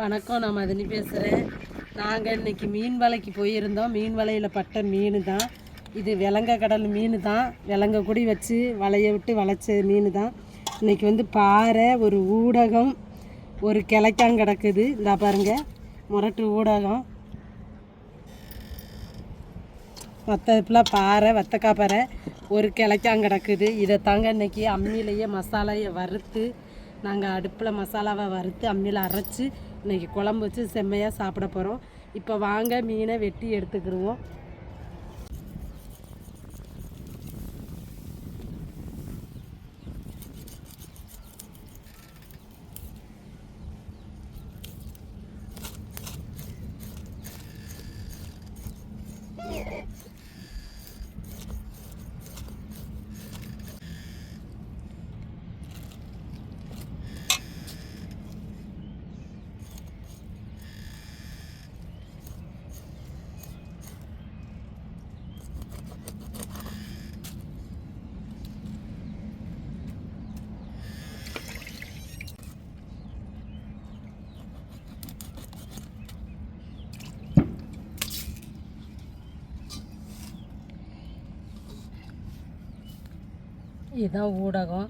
வணக்கம் நான் மதினி பேசுகிறேன் நாங்கள் இன்னைக்கு மீன் வலைக்கு போயிருந்தோம். மீன் வலையில் பட்ட மீன் தான் இது விலங்க கடல் மீன் தான் விலங்க கூடி வச்சு வலையை விட்டு வளைச்ச மீன் தான் இன்னைக்கு வந்து பாறை ஒரு ஊடகம் ஒரு கிளைக்காங் கிடக்குது. இந்தா பாருங்கள் முரட்டு ஊடகம். மற்ற இப்பெல்லாம் பாறை வத்தக்கா பாறை ஒரு கிளைக்காங் கிடக்குது. இதை தாங்க இன்றைக்கி அம்மியிலேயே மசாலையை வறுத்து நாங்கள் அடுப்பில் மசாலாவை வறுத்து அம்மியில் அரைச்சி இன்னைக்கு குழம்பு வச்சு செம்மையாக சாப்பிட போகிறோம் இப்போ வாங்க மீனை வெட்டி எடுத்துக்கிடுவோம் இதுதான் ஊடகம்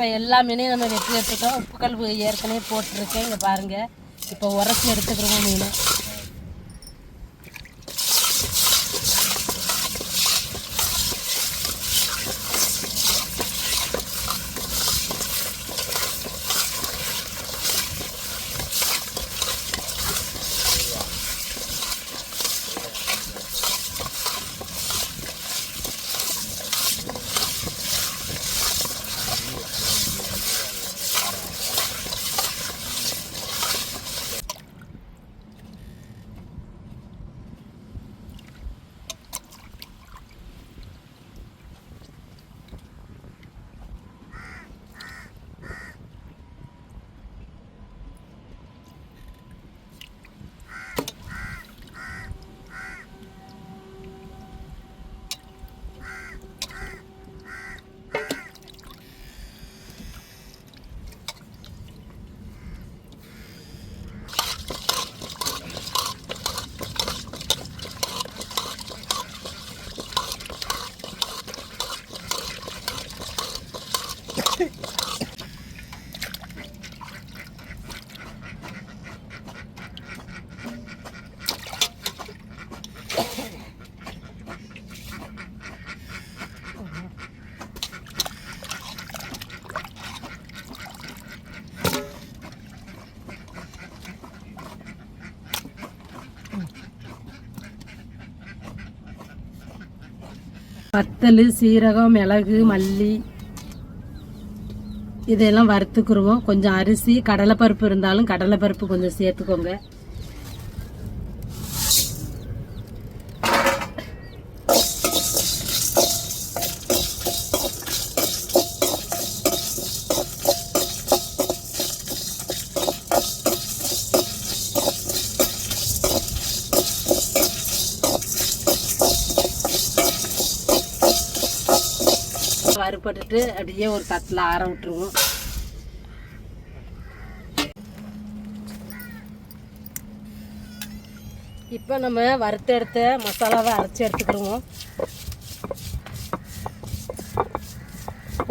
இப்போ எல்லா மீனையும் நம்ம வெட்டி எடுத்துட்டோம் உப்பு கல்வு ஏற்கனவே போட்டிருக்கேன். இங்கே பாருங்கள் இப்போ உரசி எடுத்துக்கிறோம் மீன். வத்தல் சீரகம் மிளகு மல்லி இதெல்லாம் வறுத்துக்குருவோம். கொஞ்சம் அரிசி கடலைப்பருப்பு இருந்தாலும் கடலைப்பருப்பு கொஞ்சம் சேர்த்துக்கோங்க. போட்டுட்டு அப்படியே ஒரு தட்டில் ஆற விட்டுருவோம். இப்போ நம்ம வறுத்து எடுத்த மசாலாவை அரைச்சி எடுத்துக்கிடுவோம்.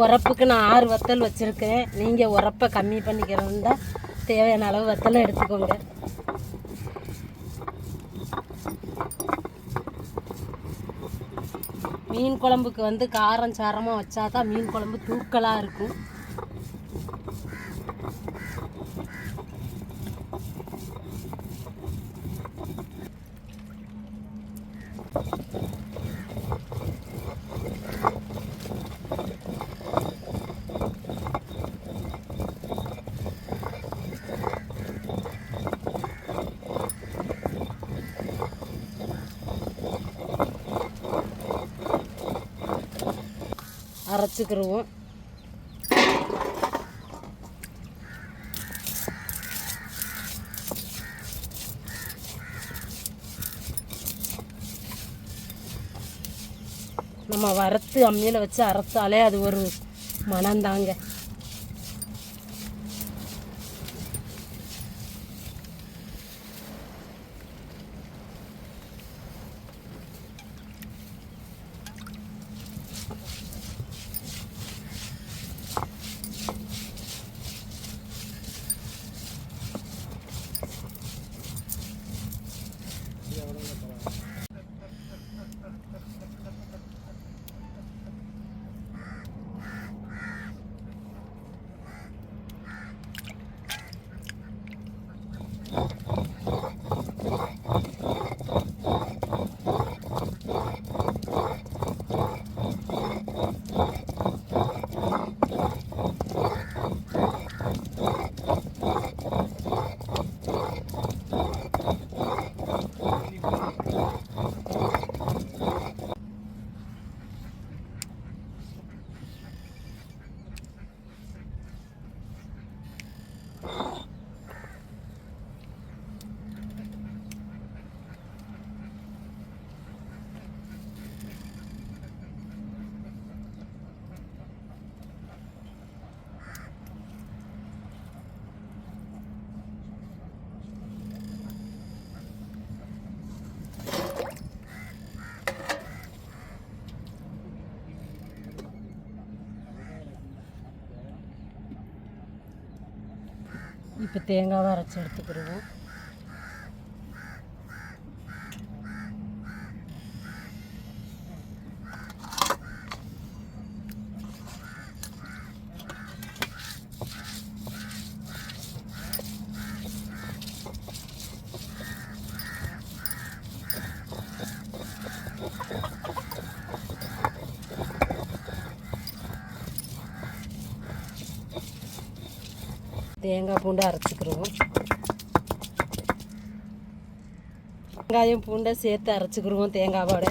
உரப்புக்கு நான் ஆறு வத்தல் வச்சுருக்கேன். நீங்கள் உரப்பை கம்மி பண்ணிக்கிறதா தேவையான அளவு வத்தலை எடுத்துக்கோங்க. மீன் குழம்புக்கு வந்து காரம் சாரமாக வச்சா தான் மீன் குழம்பு தூக்கலாக இருக்கும். அரைச்சிக்கிருவோம். நம்ம வறுத்து அம்மியில் வச்சு அரைச்சாலே அது ஒரு மனம்தாங்க இப்போ தேங்காவை அரைச்சி எடுத்துக்கிடுவோம். தேங்காய் பூண்டு அரைச்சிக்கிடுவோம் வெங்காயம் பூண்டை சேர்த்து அரைச்சிக்கிடுவோம் தேங்காவோட.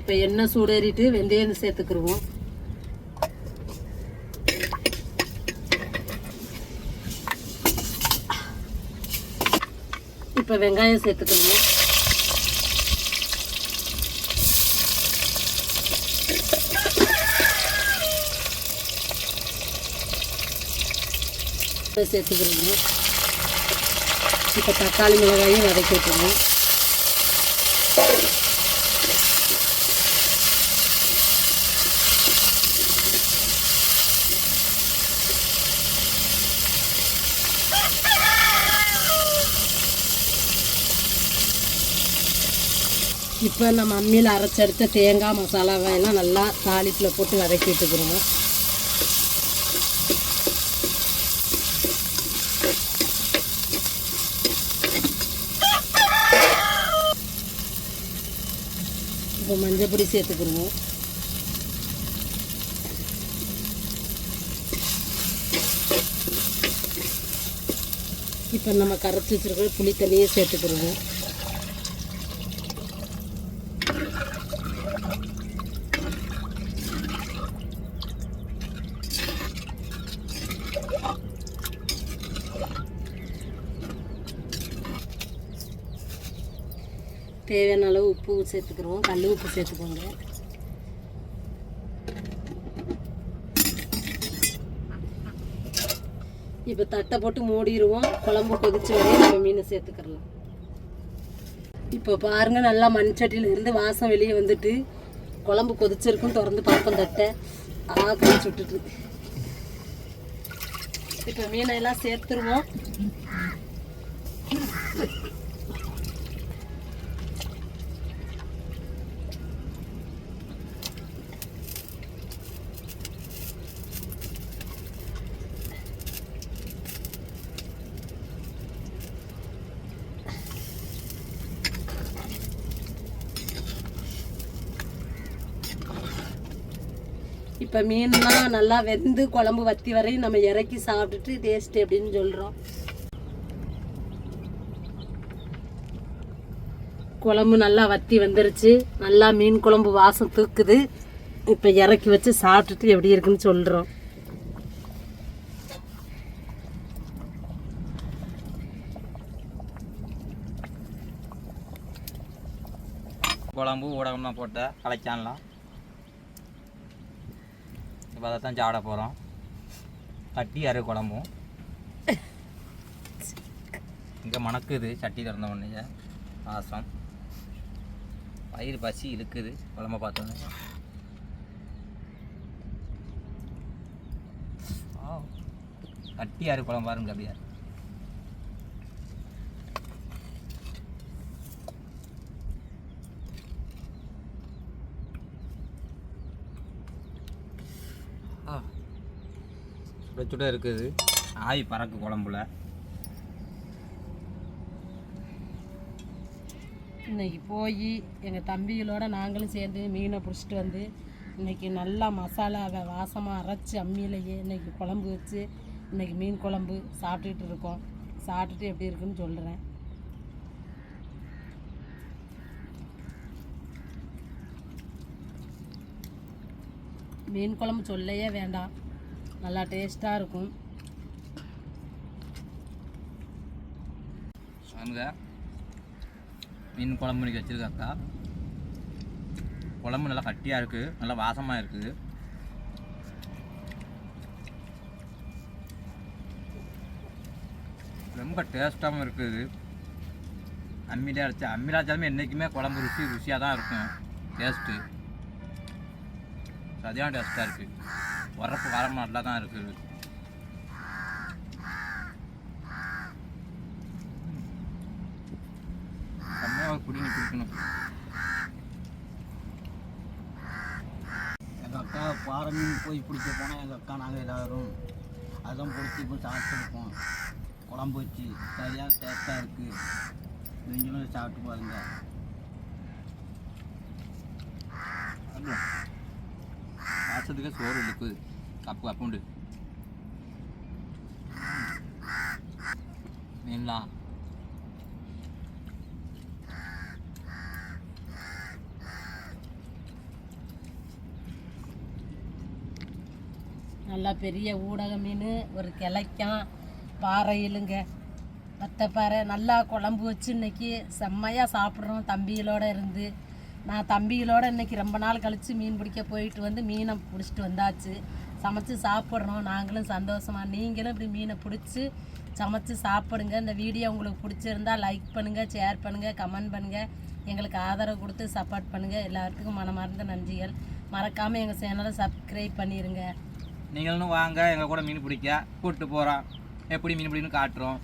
இப்போ எண்ணெய் சூடேறிட்டு வெந்தயம் சேர்த்துக்கிடுவோம் இப்போ வெங்காயம் சேர்த்துக்கணும் சேர்த்துக்கிறோம் இப்போ தக்காளி மிளகாயும் வதக்கி விட்டுருவோம் இப்போ நம்ம அம்மியில் அரைச்செடுத்த தேங்காய் மசாலாவை எல்லாம் நல்லா தாளிப்பில் போட்டு வதக்கிட்டுக்கிறோம் இப்போ மஞ்சள் பொடி சேர்த்துக்கிடுவோம் இப்போ நம்ம கரைச்சி வச்சிருக்கிற புளி தண்ணியை சேர்த்துக்கிடுவோம் தேவையான அளவு உப்பு சேர்த்துக்கிறோம். கல் உப்பு சேர்த்துக்கோங்க. இப்போ தட்டை போட்டு மூடிடுவோம். குழம்பு கொதிச்சு வரையும் நம்ம மீனை சேர்த்துக்கிறலாம் இப்போ பாருங்கள் நல்லா மண் சட்டியிலேருந்து வாசம் வெளியே வந்துட்டு குழம்பு கொதிச்சிருக்கும் திறந்து பார்ப்போம் தட்டை. ஆ கழிச்சு சுட்டுட்டு இப்போ மீனை எல்லாம் சேர்த்துருவோம். இப்போ மீன்லாம் நல்லா வெந்து குழம்பு வத்தி வரையும் நம்ம இறக்கி சாப்பிட்டுட்டு டேஸ்ட் எப்படின்னு சொல்கிறோம் குழம்பு நல்லா வத்தி வந்துருச்சு. நல்லா மீன் குழம்பு வாசம் தூக்குது. இப்போ இறக்கி வச்சு சாப்பிட்டுட்டு எப்படி இருக்குன்னு சொல்கிறோம் குழம்பு ஊடகம்லாம் போட்டால் கலைக்கானலாம். இப்போ அதை தான் சாப்பிட போகிறோம் கட்டி அரை குழம்பும். இங்கே மணக்குது சட்டி திறந்த உடனே. வாசம் பயிர் பசி இழுக்குது குழம்ப பார்த்தோன்னே. கட்டி அரை குழம்பு பாருங்க அப்படியே வச்சுட்டே இருக்குது. ஆவி பறக்கு குழம்புல. இன்னைக்கு போய் எங்கள் தம்பிகளோட நாங்களும் சேர்ந்து மீனை பிடிச்சிட்டு வந்து இன்னைக்கு நல்லா மசாலாவை வாசமாக அரைச்சி அம்மியிலேயே இன்னைக்கு குழம்பு வச்சு இன்னைக்கு மீன் குழம்பு சாப்பிட்டுட்டு இருக்கோம். சாப்பிட்டுட்டு எப்படி இருக்குன்னு சொல்கிறேன் மீன் குழம்பு சொல்லவே வேண்டாம். நல்லா டேஸ்ட்டாக இருக்கும். அங்கே மீன் குழம்பு இன்னைக்கு வச்சுருக்காக்கா. குழம்பு நல்லா கட்டியாக இருக்குது நல்லா வாசமாக இருக்குது ரொம்ப டேஸ்ட்டாகவும் இருக்குது அம்மிலே அரைச்சா அம்மியில் அரைச்சாலுமே என்றைக்குமே குழம்பு ருசி ருசியாக தான் இருக்கும். டேஸ்ட்டு சரியான டேஸ்ட்டாக இருக்குது உரப்பு காரம் நல்லா தான் இருக்குது செம்மையாக ஒரு குடி நீ குடிக்கணும் எங்கள் அக்கா பாறை மீன் போய் பிடிக்க போனால் எங்கள் அக்கா நாங்கள் எல்லாரும் அதான் பிடிச்சி இப்போ சாப்பிட்டுருப்போம். குழம்பு வச்சு சரியாக டேஸ்ட்டாக இருக்குது நீங்களும் சாப்பிட்டு பாருங்க. மாசத்துக்கு சோறு இழுக்குது கப்பு கப்புண்டு மீன்லாம் நல்லா பெரிய ஊடக மீன் ஒரு கிளைக்கான் பாறையிலுங்க வத்தப்பாறை நல்லா குழம்பு வச்சு இன்னைக்கு செம்மையாக சாப்பிட்றோம் தம்பிகளோடு இருந்து. நான் தம்பிகளோட இன்னைக்கு ரொம்ப நாள் கழித்து மீன் பிடிக்க போயிட்டு வந்து மீனை பிடிச்சிட்டு வந்தாச்சு. சமைச்சு சாப்பிட்றோம் நாங்களும் சந்தோஷமாக நீங்களும் இப்படி மீனை பிடிச்சி சமைச்சு சாப்பிடுங்க. இந்த வீடியோ உங்களுக்கு பிடிச்சிருந்தா லைக் பண்ணுங்கள் ஷேர் பண்ணுங்கள் கமெண்ட் பண்ணுங்கள் எங்களுக்கு ஆதரவு கொடுத்து சப்போர்ட் பண்ணுங்கள் எல்லாத்துக்கும் மனமார்ந்த நன்றிகள். மறக்காமல் எங்கள் சேனலை சப்ஸ்கிரைப் பண்ணிடுங்க நீங்களும் வாங்க. எங்கள் கூட மீன் பிடிக்க. கூப்பிட்டு போகிறோம் எப்படி மீன் பிடிக்குன்னு காட்டுறோம்.